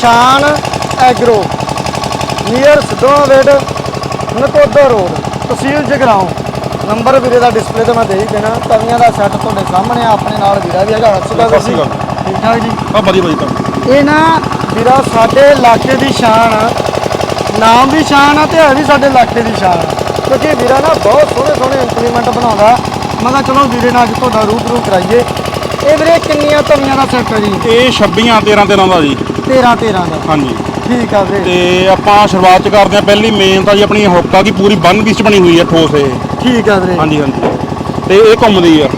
ਸ਼ਾਨ agro near ਸਦੋਵੇਡ Nakodar road ਤਹਿਸੀਲ Jagraon. Number ਵੀਰੇ ਦਾ ਡਿਸਪਲੇ ਤੇ ਮੈਂ ਦੇ ਹੀ ਦੇਣਾ ਤਵੀਆਂ ਦਾ ਸੈੱਟ ਤੁਹਾਡੇ ਸਾਹਮਣੇ ਆ, ਆਪਣੇ ਨਾਲ ਵੀਰਾ ਵੀ ਹੈਗਾ ਸ਼੍ਰੀ ਅਕਾਲ। ਠੀਕ ਠਾਕ ਜੀ? ਆ ਵਧੀਆ ਵਧੀਆ ਕੰਮ। ਇਹ ਨਾ ਵੀਰਾ ਸਾਡੇ ਇਲਾਕੇ ਦੀ ਸ਼ਾਨ ਆ। ਨਾਮ ਵੀ ਸ਼ਾਨ ਆ ਤੇ ਹੈ ਵੀ ਸਾਡੇ ਇਲਾਕੇ ਦੀ ਸ਼ਾਨ ਕਿਉਂਕਿ ਵੀਰਾ ਨਾ ਬਹੁਤ ਸੋਹਣੇ ਸੋਹਣੇ ਇੰਪਲੀਮੈਂਟ ਬਣਾਉਂਦਾ। ਮੈਂ ਕਿਹਾ ਚਲੋ ਵੀਰੇ ਨਾਲ ਤੁਹਾਡਾ ਰੂਬਰੂ ਕਰਾਈਏ। ਇਹ ਵੀਰੇ ਕਿੰਨੀਆਂ ਤਵੀਆਂ ਦਾ ਸੈੱਟ ਹੈ ਜੀ? ਇਹ 26 13 13 ਦਾ ਜੀ। 13 13 ਦਾ। ਹਾਂਜੀ। ਠੀਕ ਆ ਵੀਰੇ ਤੇ ਆਪਾਂ ਸ਼ੁਰੂਆਤ ਚ ਕਰਦੇ ਆ ਪਹਿਲੀ ਮੇਨ ਤਾਂ ਜੀ ਆਪਣੀ ਹੁੱਕ ਆ ਕੀ ਪੂਰੀ ਬੰਨ ਪੀਸ ਬਣੀ ਹੋਈ ਆ ਠੋਸ ਇਹ। ਠੀਕ ਆ ਵੀਰੇ। ਹਾਂਜੀ ਹਾਂਜੀ। ਤੇ ਇਹ ਘੁੰਮਦੀ ਆ।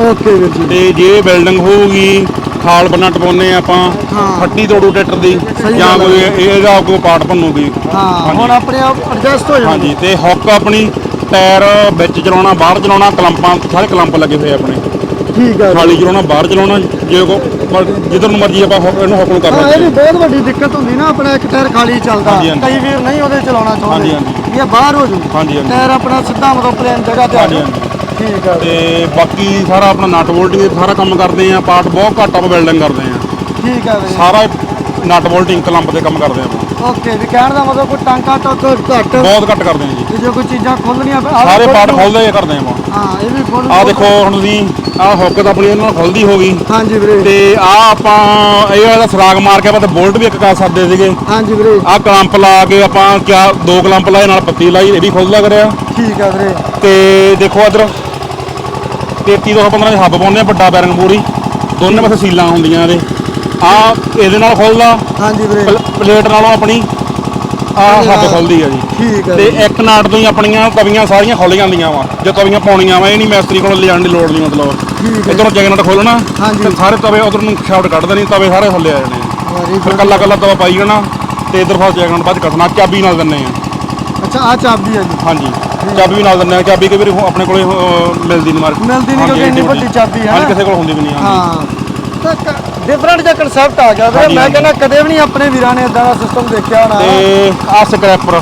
ਓਕੇ ਵੀਰ ਜੀ। ਤੇ ਜੇ ਬਿਲਡਿੰਗ ਹੋਊਗੀ ਖਾਲ ਬੰਨਾ ਟਪਾਉਨੇ ਆਪਾਂ। ਫੱਟੀ ਤੋੜੂ ਟਰੈਕਟਰ ਦੀ ਜਾਂ ਕੋਈ ਇਹਦਾ ਕੋਈ ਪਾਰਟ ਭੰਨੂਗੀ। ਹਾਂ ਹਾਂਜੀ। ਹੁਣ ਆਪਣੇ ਆਪ ਐਡਜਸਟ ਹੋ ਹਾਂਜੀ ਜਾਊਗਾ ਤੇ ਹੁੱਕ ਆਪਣੀ ਟਾਇਰ ਵਿੱਚ ਚਲਾਉਣਾ ਬਾਹਰ ਚਲਾਉਣਾ ਕਲੰਪਾਂ ਸਾਰੇ ਕਲੰਪ ਲੱਗੇ ਹੋਏ ਆਪਣੇ। ਠੀਕ ਆ ਖਾਲੀ ਚਲਾਉਣਾ ਬਾਹਰ ਚਲਾਉਣਾ ਜੇ ਕੋ ਜਿੱਧਰ ਨੂੰ ਮਰਜ਼ੀ ਆਪਾਂ ਇਹਨੂੰ ਹੁੱਕ ਨੂੰ ਕਰ ਹਾਂ ਇਹ ਵੀ ਬਹੁਤ ਵੱਡੀ ਦਿੱਕਤ ਹੁੰਦੀ ਨਾ ਆਪਣਾ ਇੱਕ ਟਾਇਰ ਖਾਲੀ ਚੱਲਦਾ। ਹਾਂਜੀ, ਹਾਂਜੀ। ਕਈ ਵੀਰ ਨਹੀਂ ਉਹਦੇ ਚਲਾਉਣਾ ਚਾਹੁੰਦੇ। ਹਾਂਜੀ, ਹਾਂਜੀ। ਇਹ ਬਾਹਰ ਹੋ ਜੂ ਹਾਂਜੀ, ਹਾਂਜੀ। ਟਾਇਰ ਆਪਣਾ ਸਿੱਧਾ ਮਤਲਬ ਪਲੇਨ ਜਗ੍ਹਾ ਤੇ ਆ ਹਾਂਜੀ, ਜਾਊ। ਠੀਕ ਆ। ਤੇ ਬਾਕੀ ਸਾਰਾ ਆਪਣਾ ਨਟ ਵੋਲਟਿੰਗ ਸਾਰਾ ਕੰਮ ਕਰਦੇ ਆ ਪਾਰਟ ਬਹੁਤ ਘੱਟ ਆਪਾਂ ਬਿਲਡਿੰਗ ਕਰਦੇ ਆ ਠੀਕ ਆ ਵੀਰੇ। ਸਾਰਾ ਨਟ ਵੋਲਟਿੰਗ ਕਲੰਪ ਦੇ ਕੰਮ ਕਰਦੇ ਆਪਾਂ ਓਕੇ ਵੀ ਕਹਿਣ ਦਾ ਮਤਲਬ ਕੋਈ ਟਾਂਕਾ ਟੋਕ ਘੱਟ। ਬਹੁਤ ਘੱਟ ਕਰਦੇ ਆ ਜੀ। ਤੇ ਜੇ ਕੋਈ ਚੀਜ਼ਾਂ ਖੋਲਣੀਆਂ ਸਾਰੇ ਪਾਰਟ। ਖੋਲਦੇ ਆ ਕਰਦੇ ਆ ਆਪਾਂ ਹਾਂ ਇਹ ਵੀ ਖੋਲ ਆ ਦੇਖੋ ਹੁਣ ਤੁਸੀਂ ਆ ਹੁੱਕ ਤਾਂ ਆਪਣੀ ਇਹਨਾਂ ਨਾਲ ਖੁੱਲਦੀ ਹੋ ਗਈ। ਹਾਂਜੀ ਵੀਰੇ। ਤੇ ਆ ਆਪਾਂ ਇਹ ਵਾਲਾ ਸਰਾਗ ਮਾਰ ਕੇ ਆਪਾਂ ਤੇ ਬੋਲਟ ਵੀ ਇੱਕ ਕਰ ਸਕਦੇ ਸੀਗੇ। ਹਾਂਜੀ ਵੀਰੇ। ਆ ਕਲੰਪ ਲਾ ਕੇ ਆਪਾਂ ਕਿਆ ਦੋ ਕਲੰਪ ਲਾਏ ਨਾਲ ਪੱਤੀ ਲਾਈ ਇਹ ਵੀ ਖੁੱਲਦਾ ਕਰਿਆ। ਠੀਕ ਆ ਵੀਰੇ। ਤੇ ਦੇਖੋ ਇਧਰ 33 ਤੋਂ 15 ਦੇ ਹੱਬ ਪਾਉਂਦੇ ਆ ਵੱਡਾ ਬੈਰਿੰਗ ਪੂਰੀ ਦੋਨੇ ਪਾਸੇ ਸੀਲਾਂ ਹੁੰਦੀਆਂ ਇਹਦੇ। ਆ ਇਹਦੇ ਨਾਲ ਖੁੱਲਦਾ? ਹਾਂਜੀ ਵੀਰੇ। ਪਲ- ਪਲੇਟ ਨਾਲੋਂ ਆਪਣੀ? ਆ ਹੱਬ ਖੁੱਲਦੀ ਆ ਜੀ। ਠੀਕ ਆ ਤੇ। ਇੱਕ ਨਾਟ ਤੋਂ ਹੀ ਆਪਣੀਆਂ ਤਵੀਆਂ ਸਾਰੀਆਂ ਖੁੱਲ ਜਾਂਦੀਆਂ ਵਾ। ਜੇ ਤਵੀਆਂ ਪਾਉਣੀਆਂ ਵਾ ਇਹ ਨਹੀਂ ਮੈਸਤਰੀ ਕੋਲ ਲਿਜਾਣ ਦੀ ਲੋੜ ਨਹੀਂ ਮਤਲਬ। ਠੀਕ ਹੈ। ਇਧਰੋਂ ਜਗਨਟ ਖੋਲਣਾ ਹਾਂਜੀ। ਤੇ ਸਾਰੇ ਤਵੇ ਉਧਰ ਨੂੰ ਸ਼ਾਫਟ ਕੱਢ ਦੇਣੀ ਤਵੇ ਸਾਰੇ ਥੱਲੇ ਆ ਜਾਣੇ ਵੈਰੀ ਫਿਰ ਗੁੱਡ ਕੱਲਾ ਕੱਲਾ ਤਵਾ ਪਾਈ ਜਾਣਾ ਤੇ ਇਧਰ ਫਸ ਜਗਨਟ ਬਾਅਦ 'ਚ ਕੱਟਣਾ ਚਾਬੀ ਨਾਲ ਦਿੰਨੇ ਆ। ਅੱਛਾ ਆ ਚਾਬੀ ਆ ਜੀ। ਹਾਂਜੀ। ਚਾਬੀ ਵੀ ਨਾਲ ਦਿੰਨੇ ਆ ਚਾਬੀ ਕਈ ਵਾਰੀ ਆਪਣੇ ਕੋਲੇ ਮਿਲਦੀ ਨਹੀਂ ਮਾਰਕੀਟ ਮਿਲਦੀ ਨਹੀਂ ਕਿਉਂਕਿ ਇੰਨੀ ਵੱਡੀ ਚਾਬੀ ਹੈ ਹਾਂਜੀ ਨਾ। ਕਿਸੇ ਕੋਲ ਹੁੰਦੀ ਵੀ ਨਹੀਂ ਹਾਂਜੀ। ਹਾਂ। ਤਾਂ ਡਿਫਰੈਂਟ ਜਿਹਾ ਕਨਸੈਪਟ ਆ ਗਿਆ ਵੀਰੇ ਮੈਂ। ਕਹਿੰਦਾ ਕਦੇ ਵੀ ਨਹੀਂ ਆਪਣੇ ਵੀਰਾਂ ਨੇ ਇਦਾਂ ਦਾ ਸਿਸਟਮ ਦੇਖਿਆ ਹੋਣਾ ਤੇ ਆ ਸਕ੍ਰੈਪਰ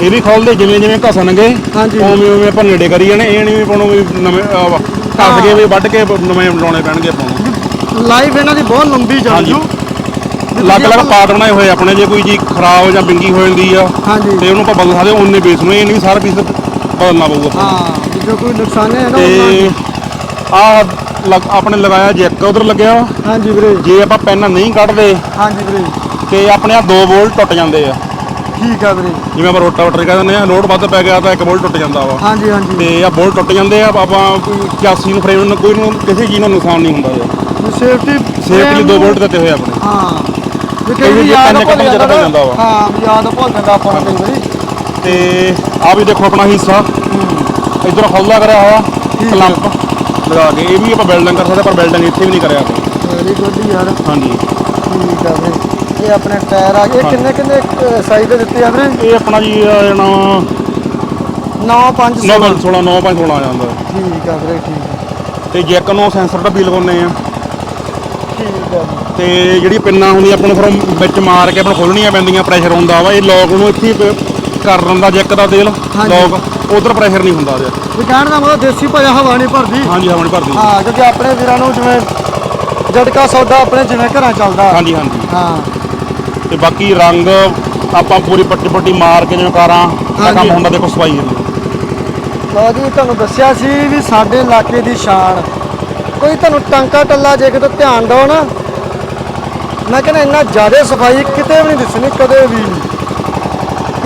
ਇਹ ਵੀ ਖੋਲਦੇ ਜਿਵੇਂ ਜਿਵੇਂ ਘਸਣਗੇ। ਉਵੇਂ ਉਵੇਂ ਆਪਾਂ ਨੇੜੇ ਕਰੀ ਜਾਣੇ ਇਹ ਨਹੀਂ ਨੂੰ ਵੀ ਨਵੇਂ ਘਸ ਕੇ ਵੀ ਵੱਢ ਕੇ ਨਵੇਂ ਲਾਉਣੇ ਪੈਣਗੇ ਆਪਾਂ ਲਾਈਫ ਇਹਨਾਂ ਦੀ ਬਹੁਤ ਲੰਬੀ ਚੱਲ ਹਾਂਜੀ। ਜੂ ਅਲੱਗ ਅਲੱਗ ਪਾਰਟ ਬਣਾਏ ਹੋਏ ਆਪਣੇ ਜੇ ਕੋਈ ਚੀਜ਼ ਖਰਾਬ ਜਾਂ ਬਿੰਗੀ ਹੋ ਜਾਂਦੀ ਆ ਤੇ ਉਹਨੂੰ ਆਪਾਂ ਬਦਲ ਸਕਦੇ ਉਹਨੇ ਬੇਸ ਨੂੰ ਇਹ ਨਹੀਂ ਸਾਰਾ ਪੀਸ ਬਦਲਣਾ ਪਊਗਾ। ਹਾਂ ਜੋ ਕੋਈ ਨੁਕਸਾਨ ਹੈ ਨਾ ਆ ਆਪਣੇ ਲਗਾਇਆ ਜੈਕ ਉਧਰ ਲੱਗਿਆ ਵਾ। ਹਾਂਜੀ ਵੀਰੇ। ਜੇ ਆਪਾਂ ਪੈਨ ਨਹੀਂ ਕੱਢਦੇ ਹਾਂਜੀ ਵੀਰੇ। ਤੇ ਆਪਣੇ ਆ ਦੋ ਬੋਲਟ ਟੁੱਟ ਜਾਂਦੇ ਆ। ਠੀਕ ਆ ਵੀਰੇ। ਜਿਵੇਂ ਆਪਾਂ ਰੋਟਾਵੇਟਰ ਕਹਿ ਦਿੰਦੇ ਆ ਲੋਡ ਵੱਧ ਪੈ ਗਿਆ ਤਾਂ ਇੱਕ ਬੋਲਟ ਟੁੱਟ ਜਾਂਦਾ ਵਾ। ਹਾਂਜੀ ਹਾਂਜੀ। ਤੇ ਆ ਬੋਲਟ ਟੁੱਟ ਜਾਂਦੇ ਆ ਆਪਾਂ ਕੋਈ 81 ਨੂੰ ਫਰੇਮ ਨੂੰ ਕੋਈ ਨੂੰ ਕਿਸੇ ਚੀਜ਼ ਨੂੰ ਨੁਕਸਾਨ ਨਹੀਂ ਹੁੰਦਾ ਜੀ ਸੇਫਟੀ ਸੇਫਟੀ ਦੋ ਬੋਲਟ ਦਿੱਤੇ ਹੋਏ ਆਪਣੇ। ਹਾਂ। ਕਈ ਯਾਦ ਭੁੱਲ ਜਾਂਦਾ ਵਾ। ਹਾਂ ਯਾਦ ਭੁੱਲ ਜਾਂਦਾ ਆਪਾਂ ਨੂੰ ਕਈ ਵਾਰੀ। ਤੇ ਆ ਵੀ ਦੇਖੋ ਆਪਣਾ ਹਿੱਸਾ। ਇਧਰ ਖੁੱਲਦਾ ਕਰਿਆ ਹੋਇਆ ਕਲੰਪ। ਲਗਾ ਕੇ ਇਹ ਵੀ ਆਪਾਂ ਬਿਲਡਿੰਗ ਕਰ ਸਕਦੇ ਪਰ ਬਿਲਡਿੰਗ ਇੱਥੇ ਵੀ ਨਹੀਂ ਕਰਿਆ ਆਪਾਂ। ਵੈਰੀ ਗੁੱਡ ਯਾਰ। ਹਾਂਜੀ। ਠੀਕ ਆ ਵੀਰੇ ਇਹ ਆਪਣੇ ਟਾਇਰ ਆ ਗਏ। ਇਹ ਕਿੰਨੇ ਕਿੰਨੇ ਸਾਈਜ਼ ਦੇ ਦਿੱਤੇ ਆ ਵੀਰੇ? ਇਹ ਆਪਣਾ ਜੀ ਆ ਜਾਣਾ 9 5 9 5 16 9 5 16 ਆ ਜਾਂਦਾ। ਠੀਕ ਆ ਵੀਰੇ ਠੀਕ ਆ। ਤੇ ਜੈਕ ਨੂੰ ਸੈਂਸਰ ਦਾ ਵੀ ਲਗਾਉਨੇ ਆ। ਠੀਕ ਆ। ਤੇ ਜਿਹੜੀ ਪਿੰਨਾਂ ਹੁੰਦੀਆਂ ਆਪਾਂ ਨੂੰ ਫਿਰ ਵਿੱਚ ਮਾਰ ਕੇ ਆਪਾਂ ਨੂੰ ਖੋਲਣੀਆਂ ਪੈਂਦੀਆਂ ਪ੍ਰੈਸ਼ਰ ਹੁੰਦਾ ਵਾ ਇਹ ਲੋਕ ਨੂੰ ਇੱਥੇ ਹੀ ਪ- ਕਰ ਦਿੰਦਾ ਜੈਕ ਦਾ ਤੇਲ। ਹਾਂਜੀ। ਲੋਕ ਉਧਰ ਪ੍ਰੈਸ਼ਰ ਨਹੀਂ ਹੁੰਦਾ ਇਹਦੇ ਵੀ ਕਹਿਣ ਦਾ ਮਤਲਬ ਦੇਸੀ ਭਾਜਾ ਹਵਾ ਨਹੀਂ ਭਰਦੀ। ਹਾਂਜੀ ਹਵਣ ਭਰਦੀ। ਹਾਂ ਕਿਉਂਕਿ ਆਪਣੇ ਵੀਰਾਂ ਨੂੰ ਜਿਵੇਂ ਜਟਕਾ ਸੌਦਾ ਆਪਣੇ ਜਿਵੇਂ ਘਰਾਂ ਚੱਲਦਾ। ਹਾਂਜੀ ਹਾਂਜੀ। ਹਾਂ। ਤੇ ਬਾਕੀ ਰੰਗ ਆਪਾਂ ਪੂਰੀ ਪੱਟੀ ਪੱਟੀ ਮਾਰ ਕੇ ਜਿਵੇਂ ਕਾਰਾਂ ਦਾ ਹਾਂਜੀ। ਕੰਮ ਹੁੰਦਾ ਦੇਖੋ ਸਫ਼ਾਈ ਦੀ ਲਓ ਜੀ ਤੁਹਾਨੂੰ ਦੱਸਿਆ ਸੀ ਵੀ ਸਾਡੇ ਇਲਾਕੇ ਦੀ ਸ਼ਾਨ। ਕੋਈ ਤੁਹਾਨੂੰ ਟਾਂਕਾ ਟੱਲਾ ਜੇ ਕਿਤੇ ਧਿਆਨ ਦਿਓ ਨਾ। ਮੈਂ ਕਹਿੰਦਾ ਇੰਨਾ ਜ਼ਿਆਦਾ ਸਫ਼ਾਈ ਕਿਤੇ ਵੀ ਨਹੀਂ ਦਿਸਣੀ ਕਦੇ ਵੀ ਨਹੀਂ।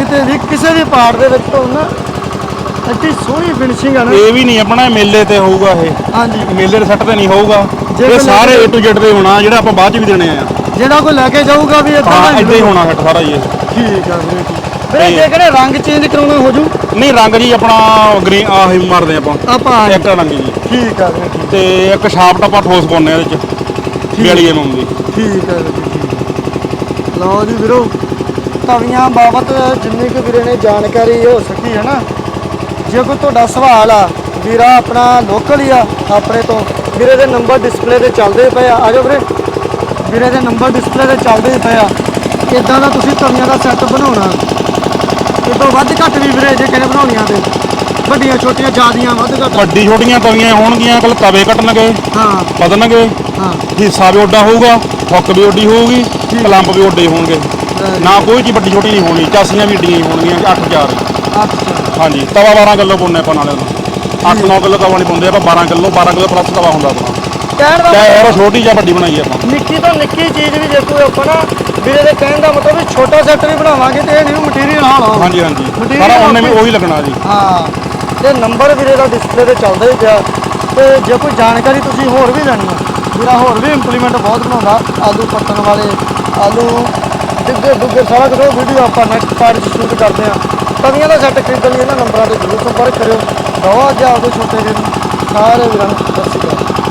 ਕਿਤੇ ਵੀ ਕਿਸੇ ਵੀ ਪਾਰਟ ਦੇ ਵਿੱਚ ਤੋਂ ਨਾ ਐਡੀ ਸੋਹਣੀ ਫਿਨਿਸ਼ਿੰਗ ਆ ਨਾ। ਇਹ ਵੀ ਨਹੀਂ ਆਪਣਾ ਮੇਲੇ ਤੇ ਹੋਊਗਾ ਇਹ। ਹਾਂਜੀ। ਮੇਲੇ ਦੇ ਸੱਟ ਤੇ ਨਹੀਂ ਹੋਊਗਾ। ਜੇ ਇਹ ਸਾਰੇ A to Z ਦੇ ਹੋਣਾ ਜਿਹੜਾ ਆਪਾਂ ਬਾਅਦ ਚ ਵੀ ਦੇਣੇ ਆ। ਜਿਹੜਾ ਕੋਈ ਲੈ ਕੇ ਜਾਊਗਾ ਵੀ ਇਦਾਂ ਹਾਂ ਇਦਾਂ ਹੀ ਹੋਣਾ ਸੱਟ ਸਾਰਾ ਹੀ ਇਹ। ਠੀਕ ਆ ਵੀਰੇ ਠੀਕ। ਵੀਰੇ ਤੇ- ਜੇ ਕਿਹੜੇ ਰੰਗ ਚੇਂਜ ਕਰਾਉਣਾ ਹੋ ਜੂ? ਨਹੀਂ ਰੰਗ ਜੀ ਆਪਣਾ ਗ੍ਰੀਨ ਆਹ ਹੀ ਮਾਰਦੇ ਆਪਾਂ। ਆਪਾਂ ਇੱਕ ਰੰਗ ਜੀ। ਠੀਕ ਆ ਵੀਰੇ ਠੀਕ। ਤੇ ਇੱਕ ਸ਼ਾਫਟ ਆਪਾਂ ਠੋਸ ਪਾਉਂਦੇ ਆ ਇਹਦੇ ਚ। 42 mm ਦੀ। ਠੀਕ ਹੈ ਵੀਰੇ, ਲਓ ਜੀ ਵੀਰੋ ਤਵੀਆਂ ਬਾਬਤ ਜਿੰਨੀ ਕੁ ਵੀਰੇ ਨੇ ਜਾਣਕਾਰੀ ਹੋ ਸਕੀ ਹੈ ਨਾ। ਜੇ ਕੋਈ ਤੁਹਾਡਾ ਸਵਾਲ ਆ ਵੀਰਾ ਆਪਣਾ ਲੋਕਲ ਹੀ ਆ ਆਪਣੇ ਤੋਂ। ਵੀਰੇ ਦੇ ਨੰਬਰ ਡਿਸਪਲੇ ਤੇ ਚੱਲਦੇ ਪਏ ਆ। ਆਜੋ ਵੀਰੇ। ਵੀਰੇ ਦੇ ਨੰਬਰ ਡਿਸਪਲੇ ਤੇ ਚੱਲਦੇ ਪਏ ਆ। ਇਦਾਂ ਦਾ ਤੁਸੀਂ ਤਵੀਆਂ ਦਾ ਸੈੱਟ ਬਣਾਉਣਾ? ਇਹ ਤੋਂ ਵੱਧ ਘੱਟ ਵੀ ਵੀਰੇ ਜੇ ਕਿਨੇ ਬਣਾਉਣੀਆਂ ਤੇ। ਵੱਡੀਆਂ ਛੋਟੀਆਂ ਜਿਆਦੀਆਂ ਵੱਧ ਘੱਟ। ਵੱਡੀ ਛੋਟੀਆਂ ਤਵੀਆਂ ਹੋਣਗੀਆਂ ਕੱਲ ਤਵੇ ਕੱਟਣਗੇ ਹਾਂ। ਬਦਲਣਗੇ ਹਾਂ। ਹਿੱਸਾ ਵੀ ਓਡਾ ਹੋਊਗਾ ਹੁੱਕ ਵੀ ਓਡੀ ਹੋਊਗੀ ਕਲੰਬ ਵੀ ਓਡੇ ਹੋਣਗੇ। ਨਾ ਕੋਈ ਚੀਜ਼ ਵੱਡੀ ਛੋਟੀ ਨਹੀਂ ਹੋਣੀ ਚਾਸੀਆਂ ਵੀ ਏਡੀਆਂ ਹੀ ਹੋਣਗੀਆਂ 8000 ਅੱਛਾ ਹਾਂਜੀ ਤਵਾ 12 ਕਿਲੋ ਪਾਉਂਦੇ ਆਪਾਂ ਨਾਲੇ ਉਹਨੂੰ। 8-9 ਕਿਲੋ ਤਵਾ ਨਹੀਂ ਪਾਉਂਦੇ ਆਪਾਂ 12 ਕਿਲੋ 12 ਕਿਲੋ ਪਲੱਸ ਤਵਾ ਹੁੰਦਾ ਆਪਣਾ। ਕਹਿਣ ਦਾ ਚਾਹੇ ਉਹ ਛੋਟੀ ਜਾਂ ਵੱਡੀ ਬਣਾਈ ਆਪਾਂ। ਨਿੱਕੀ ਤੋਂ ਨਿੱਕੀ ਚੀਜ਼ ਵੀ ਜੇ ਕੋਈ ਆਪਾਂ ਨਾ ਵੀਰੇ ਦੇ ਕਹਿਣ ਦਾ ਮਤਲਬ ਵੀ ਛੋਟਾ ਸੈੱਟ ਵੀ ਬਣਾਵਾਂਗੇ ਤੇ ਇਹ ਨਹੀਂ ਮਟੀਰੀਅਲ ਹਾਲ ਹਾਂਜੀ ਹਾਂਜੀ। ਸਾਰਾ ਉਹਨੇ ਵੀ ਉਹੀ ਲੱਗਣਾ ਜੀ। ਹਾਂ। ਤੇ ਨੰਬਰ ਵੀਰੇ ਦਾ ਡਿਸਪਲੇ ਤੇ ਚੱਲਦਾ ਹੀ ਪਿਆ। ਤੇ ਜੇ ਕੋਈ ਜਾਣਕਾਰੀ ਤੁਸੀਂ ਹੋਰ ਵੀ ਲੈਣੀ ਆ ਵੀਰਾ ਹੋਰ ਵੀ ਇੰਪਲੀਮੈਂਟ ਬਹੁਤ ਬਣਾਉਂਦਾ ਆਲੂ ਪੱਟਣ ਵਾਲੇ ਆਲੂ ਡਿੱਗੇ, ਡੁੱਗੇ, ਸਾਰਾ ਕੁਝ ਵੀਡੀਓ ਆਪਾਂ ਨੈਕਸਟ ਪਾਰਟ 'ਚ ਸ਼ੂਟ ਕਰਦੇ ਆ ਤਵੀਆਂ ਦਾ ਸੈੱਟ ਖਰੀਦਣ ਲਈ ਇਹਨਾਂ ਨੰਬਰਾਂ ਤੇ ਜ਼ਰੂਰ ਸੰਪਰਕ ਕਰਿਓ। ਦਵਾ ਅੱਜ ਆਪਦੇ ਛੋਟੇ ਵੀਰ ਸਾਰੇ ਵੀਰਾਂ ਨੂੰ ਸਤਿ ਸ਼੍ਰੀ ਅਕਾਲ।